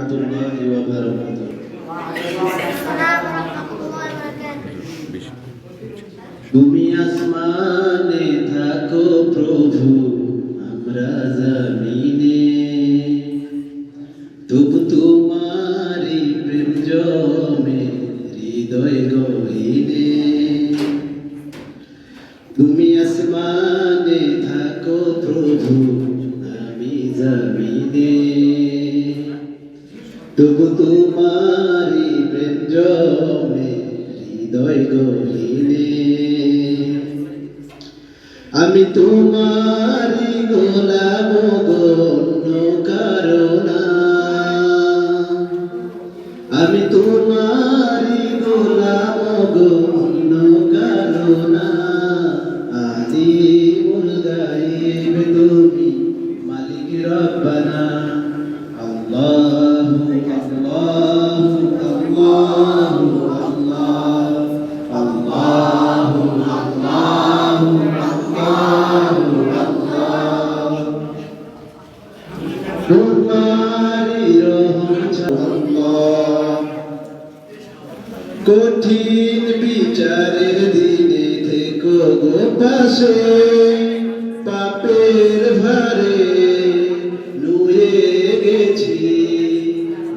রহমতুল্লাহি ওয়া তুমি আসমানে থাকো প্রভু, আমরা জামিনে। তবু তোমারই প্রেম জমে, হৃদয় গহিনে। তুমি আসমানে থাকো প্রভু তোমারি প্রেম জমে হৃদয় গহীনে আমি তোমারি গোলাম গণ্য কারণা আমি তোমারি গোলাম গণ্য কারণা আদি গাইব তুমি মালিক রব্বানা। আল্লাহু তোমারি কঠিন বিচারের দিনে থেকো গো